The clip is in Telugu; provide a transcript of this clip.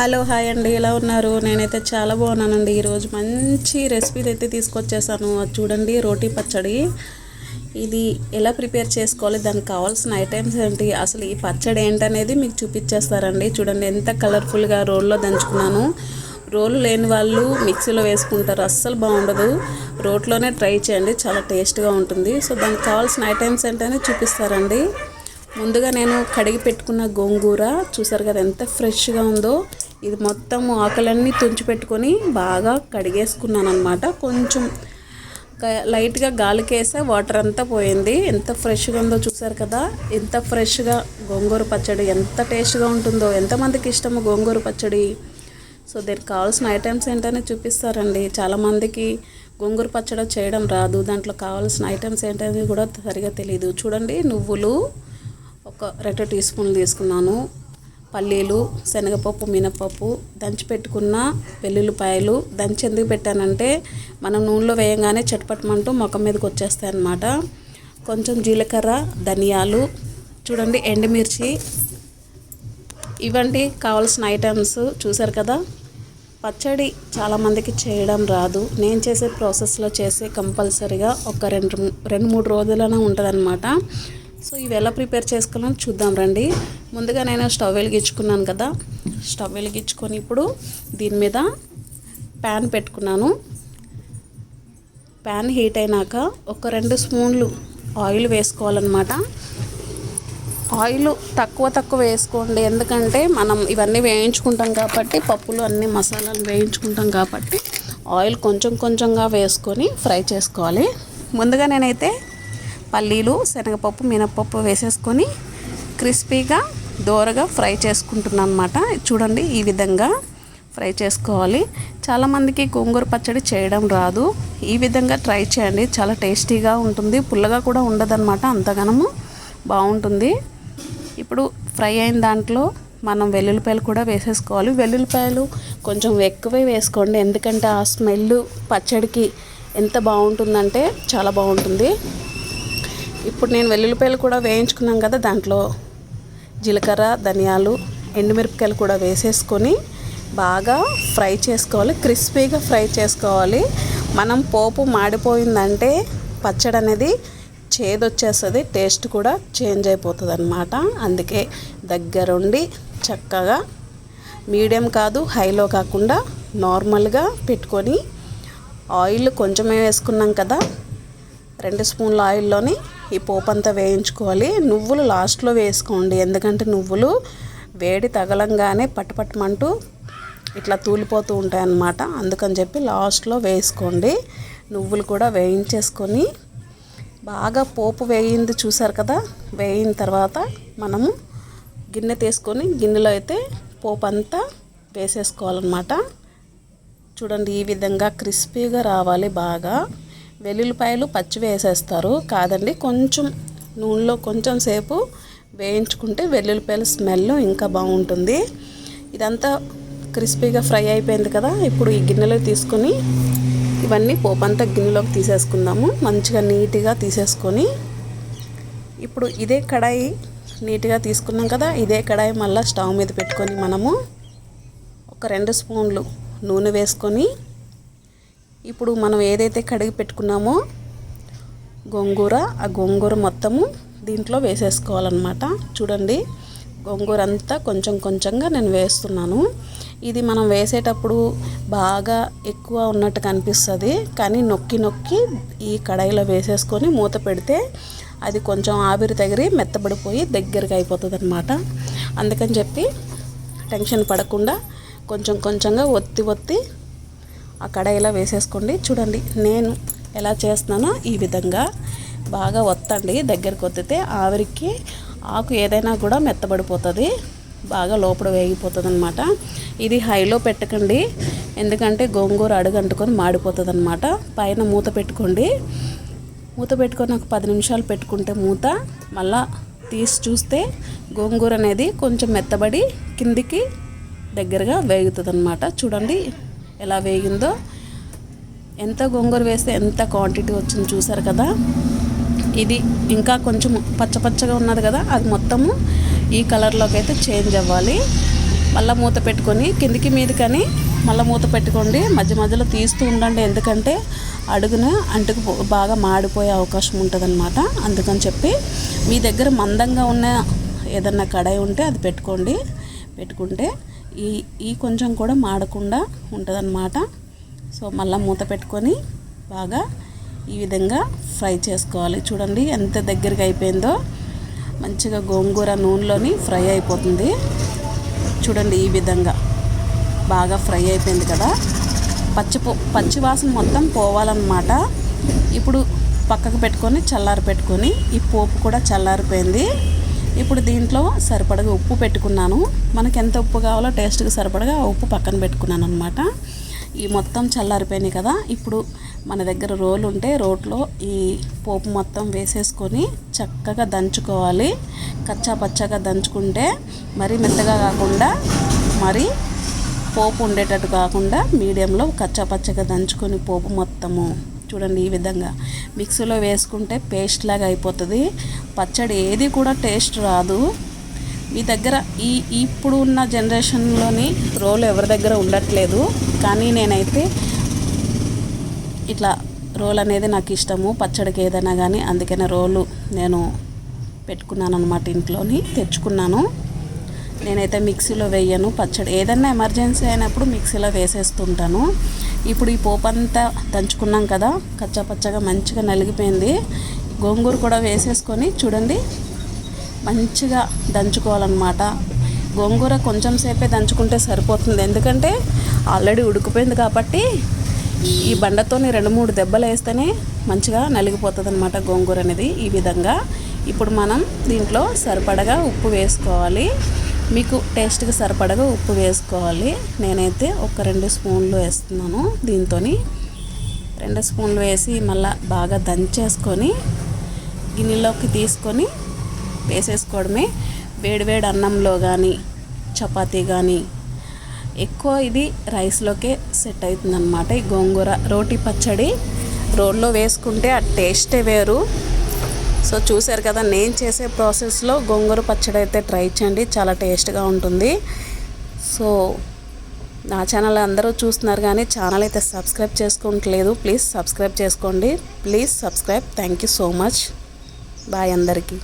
హలో హాయ్ అండి. ఎలా ఉన్నారు? నేనైతే చాలా బాగున్నానండి. ఈరోజు మంచి రెసిపీ అయితే తీసుకొచ్చేసాను. అది చూడండి రోటీ పచ్చడి. ఇది ఎలా ప్రిపేర్ చేసుకోవాలి? దానికి కావాల్సిన ఐటమ్స్ ఏంటి? అసలు ఈ పచ్చడి ఏంటనేది మీకు చూపించేస్తారండి చూడండి ఎంత కలర్ఫుల్గా రోల్లో దంచుకున్నాను. రోలు లేని వాళ్ళు మిక్సీలో వేసుకుంటారు. అస్సలు బాగుండదు. రోట్లోనే ట్రై చేయండి. చాలా టేస్ట్గా ఉంటుంది. సో దానికి కావాల్సిన ఐటమ్స్ ఏంటనే చూపిస్తారండి. ముందుగా నేను కడిగి పెట్టుకున్న గోంగూర. చూసారు కదా ఎంత ఫ్రెష్గా ఉందో. ఇది మొత్తం ఆకలన్నీ తుంచి పెట్టుకొని బాగా కడిగేసుకున్నాను అనమాట కొంచెం లైట్గా గాలికేస్తే వాటర్ అంతా పోయింది. ఎంత ఫ్రెష్గా ఉందో చూసారు కదా? ఎంత ఫ్రెష్గా గోంగూర పచ్చడి ఎంత టేస్ట్గా ఉంటుందో ఎంతమందికి ఇష్టమో గోంగూర పచ్చడి. సో దీనికి కావాల్సిన ఐటమ్స్ ఏంటనే చూపిస్తారండి. చాలామందికి గోంగూర పచ్చడి చేయడం రాదు. దాంట్లో కావాల్సిన ఐటమ్స్ ఏంటనేది కూడా సరిగా తెలియదు చూడండి నువ్వులు ఒక రెండు టీ స్పూన్లు తీసుకున్నాను. పల్లీలు శనగపప్పు మినపప్పు దంచి పెట్టుకున్న వెల్లుల్లిపాయలు. దంచి ఎందుకు పెట్టానంటే మనం నూనెలో వేయంగానే చట్పట్టమంటూ ముఖం మీదకి వచ్చేస్తాయి అన్నమాట కొంచెం జీలకర్ర ధనియాలు చూడండి ఎండుమిర్చి. ఇవంటి కావాల్సిన ఐటమ్స్ చూసారు కదా? పచ్చడి చాలామందికి చేయడం రాదు. నేను చేసే ప్రాసెస్లో చేసే కంపల్సరీగా ఒక రెండు రెండు మూడు రోజులనే ఉంటుందన్నమాట. సో ఇవి ఎలా ప్రిపేర్ చేసుకోవాలని చూద్దాం రండి. ముందుగా నేను స్టవ్ వెలిగించుకున్నాను కదా. స్టవ్ వెలిగించుకొని ఇప్పుడు దీని మీద ప్యాన్ పెట్టుకున్నాను. ప్యాన్ హీట్ అయినాక ఒక రెండు స్పూన్లు ఆయిల్ వేసుకోవాలన్నమాట. ఆయిల్ తక్కువ తక్కువ వేసుకోండి. ఎందుకంటే మనం ఇవన్నీ వేయించుకుంటాం కాబట్టి పప్పులు అన్ని మసాలాలు వేయించుకుంటాం కాబట్టి ఆయిల్ కొంచెం కొంచెంగా వేసుకొని ఫ్రై చేసుకోవాలి. ముందుగా నేనైతే పల్లీలు శనగపప్పు మినపప్పు వేసేసుకొని క్రిస్పీగా దోరగా ఫ్రై చేసుకుంటున్నాను అనమాట చూడండి ఈ విధంగా ఫ్రై చేసుకోవాలి. చాలామందికి గోంగూర పచ్చడి చేయడం రాదు. ఈ విధంగా ట్రై చేయండి. చాలా టేస్టీగా ఉంటుంది. పుల్లగా కూడా ఉండదన్నమాట. అంతగానము బాగుంటుంది. ఇప్పుడు ఫ్రై అయిన దాంట్లో మనం వెల్లుల్లిపాయలు కూడా వేసేసుకోవాలి. వెల్లుల్లిపాయలు కొంచెం ఎక్కువే వేసుకోండి. ఎందుకంటే ఆ స్మెల్ పచ్చడికి ఎంత బాగుంటుందంటే చాలా బాగుంటుంది. ఇప్పుడు నేను వెల్లుల్లిపాయలు కూడా వేయించుకున్నాం కదా దాంట్లో. జీలకర్ర ధనియాలు ఎండుమిరపకాయలు కూడా వేసేసుకొని బాగా ఫ్రై చేసుకోవాలి. క్రిస్పీగా ఫ్రై చేసుకోవాలి. మనం పోపు మాడిపోయిందంటే పచ్చడి అనేది చేదు వచ్చేస్తుంది టేస్ట్ కూడా చేంజ్ అయిపోతుంది అనమాట అందుకే దగ్గరుండి చక్కగా మీడియం కాదు హైలో కాకుండా నార్మల్గా పెట్టుకొని ఆయిల్ కొంచెమే వేసుకున్నాం కదా రెండు స్పూన్ల ఆయిల్లోని ఈ పోపు అంతా వేయించుకోవాలి. నువ్వులు లాస్ట్లో వేసుకోండి. ఎందుకంటే నువ్వులు వేడి తగలంగానే పట్టుపట్టమంటూ ఇట్లా తూలిపోతూ ఉంటాయి అన్నమాట అందుకని చెప్పి లాస్ట్లో వేసుకోండి. నువ్వులు కూడా వేయించేసుకొని బాగా పోపు వేయింది చూసారు కదా? వేయిన తర్వాత మనము గిన్నె తీసుకొని గిన్నెలో అయితే పోపు అంతా వేసేసుకోవాలన్నమాట. చూడండి ఈ విధంగా క్రిస్పీగా రావాలి బాగా. వెల్లుల్లిపాయలు పచ్చి వేసేస్తారు. కాదండి కొంచెం నూనెలో కొంచెం సేపు వేయించుకుంటే వెల్లుల్లిపాయల స్మెల్ ఇంకా బాగుంటుంది. ఇదంతా క్రిస్పీగా ఫ్రై అయిపోయింది కదా ఇప్పుడు ఈ గిన్నెలో తీసుకొని ఇవన్నీ పోపంతా గిన్నెలోకి తీసేసుకుందాము. మంచిగా నీట్గా తీసేసుకొని ఇప్పుడు ఇదే కడాయి నీట్గా తీసుకున్నాం కదా ఇదే కడాయి మళ్ళీ స్టవ్ మీద పెట్టుకొని మనము ఒక రెండు స్పూన్లు నూనె వేసుకొని ఇప్పుడు మనం ఏదైతే కడిగి పెట్టుకున్నామో గోంగూర ఆ గోంగూర మొత్తము దీంట్లో వేసేసుకోవాలన్నమాట. చూడండి గోంగూర అంతా కొంచెం కొంచెంగా నేను వేస్తున్నాను. ఇది మనం వేసేటప్పుడు బాగా ఎక్కువ ఉన్నట్టు కనిపిస్తుంది కానీ నొక్కి నొక్కి ఈ కడాయిలో వేసేసుకొని మూత పెడితే అది కొంచెం ఆవిరి తగిరి మెత్తబడిపోయి దగ్గరికి అయిపోతుంది అనమాట అందుకని చెప్పి టెన్షన్ పడకుండా కొంచెం కొంచెంగా ఒత్తి ఒత్తి ఆ కడాయిలో వేసేసుకోండి. చూడండి నేను ఎలా చేస్తున్నానో ఈ విధంగా బాగా వత్తండి దగ్గరికి వత్తితే ఆవిరికి ఆకు ఏదైనా కూడా మెత్తబడిపోతుంది బాగా లోపల వేగిపోతుంది అనమాట ఇది హైలో పెట్టకండి ఎందుకంటే గోంగూర అడుగంటుకొని మాడిపోతుంది అనమాట పైన మూత పెట్టుకోండి. మూత పెట్టుకొని ఒక పది నిమిషాలు పెట్టుకుంటే మూత మళ్ళా తీసి చూస్తే గోంగూర అనేది కొంచెం మెత్తబడి కిందికి దగ్గరగా వేగుతుంది అనమాట చూడండి ఎలా వేగిందో ఎంత గోంగూర వేస్తే ఎంత క్వాంటిటీ వచ్చింది చూసారు కదా? ఇది ఇంకా కొంచెం పచ్చ పచ్చగా ఉన్నది కదా అది మొత్తము ఈ కలర్లోకి అయితే చేంజ్ అవ్వాలి. మళ్ళీ మూత పెట్టుకొని కిందికి మీదకని మళ్ళీ మూత పెట్టుకోండి. మధ్య మధ్యలో తీస్తూ ఉండండి ఎందుకంటే అడుగున అంటుకు బాగా మాడిపోయే అవకాశం ఉంటుందన్నమాట. అందుకని చెప్పి మీ దగ్గర మందంగా ఉన్న ఏదన్నా కడాయి ఉంటే అది పెట్టుకోండి. పెట్టుకుంటే ఈ ఈ కొంచెం కూడా మాడకుండా ఉంటుందన్నమాట. సో మళ్ళీ మూత పెట్టుకొని బాగా ఈ విధంగా ఫ్రై చేసుకోవాలి. చూడండి ఎంత దగ్గరికి అయిపోయిందో. మంచిగా గోంగూర నూనెలోని ఫ్రై అయిపోతుంది. చూడండి ఈ విధంగా బాగా ఫ్రై అయిపోయింది కదా. పచ్చి పచ్చివాసన పచ్చి వాసన మొత్తం పోవాలన్నమాట. ఇప్పుడు పక్కకు పెట్టుకొని చల్లారి పెట్టుకొని ఈ పోపు కూడా చల్లారిపోయింది. ఇప్పుడు దీంట్లో సరిపడగా ఉప్పు పెట్టుకున్నాను. మనకి ఎంత ఉప్పు కావాలో టేస్ట్కి సరిపడగా ఆ ఉప్పు పక్కన పెట్టుకున్నాను అనమాట ఈ మొత్తం చల్లారిపోయినాయి కదా. ఇప్పుడు మన దగ్గర రోలు ఉంటే రోట్లో ఈ పోపు మొత్తం వేసేసుకొని చక్కగా దంచుకోవాలి. కచ్చా పచ్చగా దంచుకుంటే మరీ మెత్తగా కాకుండా మరి పోపు ఉండేటట్టు కాకుండా మీడియంలో కచ్చా పచ్చగా దంచుకొని పోపు మొత్తము. చూడండి ఈ విధంగా మిక్సీలో వేసుకుంటే పేస్ట్ లాగా అయిపోతుంది. పచ్చడి ఏది కూడా టేస్ట్ రాదు. మీ దగ్గర ఈ ఇప్పుడు ఉన్న జనరేషన్లోని రోలు ఎవరి దగ్గర ఉండట్లేదు. కానీ నేనైతే ఇట్లా రోల్ అనేది నాకు ఇష్టము పచ్చడికి ఏదైనా కానీ. అందుకనే రోలు నేను పెట్టుకున్నాను అనమాట ఇంట్లోని తెచ్చుకున్నాను. నేనైతే మిక్సీలో వేయను పచ్చడి ఏదైనా ఎమర్జెన్సీ అయినప్పుడు మిక్సీలో వేసేస్తుంటాను. ఇప్పుడు ఈ పోపు అంతా దంచుకున్నాం కదా కచ్చా పచ్చగా మంచిగా నలిగిపోయింది. గోంగూర కూడా వేసేసుకొని చూడండి మంచిగా దంచుకోవాలన్నమాట. గోంగూర కొంచెం సేపే దంచుకుంటే సరిపోతుంది. ఎందుకంటే ఆల్రెడీ ఉడికిపోయింది కాబట్టి ఈ బండతోని రెండు మూడు దెబ్బలు వేస్తేనే మంచిగా నలిగిపోతుంది అనమాట గోంగూర అనేది ఈ విధంగా. ఇప్పుడు మనం దీంట్లో సరిపడగా ఉప్పు వేసుకోవాలి. మీకు టేస్ట్కి సరిపడగా ఉప్పు వేసుకోవాలి. నేనైతే ఒక రెండు స్పూన్లు వేస్తున్నాను దీంతో రెండు స్పూన్లు వేసి మళ్ళీ బాగా దంచేసుకొని గిన్నెలోకి తీసుకొని వేసేసుకోవడమే. వేడివేడి అన్నంలో కానీ చపాతీ కానీ ఎక్కువ ఇది రైస్లోకే సెట్ అవుతుంది అనమాట ఈ గోంగూర రోటి పచ్చడి రోడ్లో వేసుకుంటే ఆ టేస్టే వేరు. సో చూశారు కదా నేను చేసే ప్రాసెస్లో గోంగూర పచ్చడి అయితే ట్రై చేయండి చాలా టేస్ట్గా ఉంటుంది. సో నా ఛానల్ అందరూ చూస్తున్నారు కానీ ఛానల్ అయితే సబ్స్క్రైబ్ చేసుకోవట్లేదు ప్లీజ్ సబ్స్క్రైబ్ చేసుకోండి. Please subscribe thank you so much. Bye అందరికీ.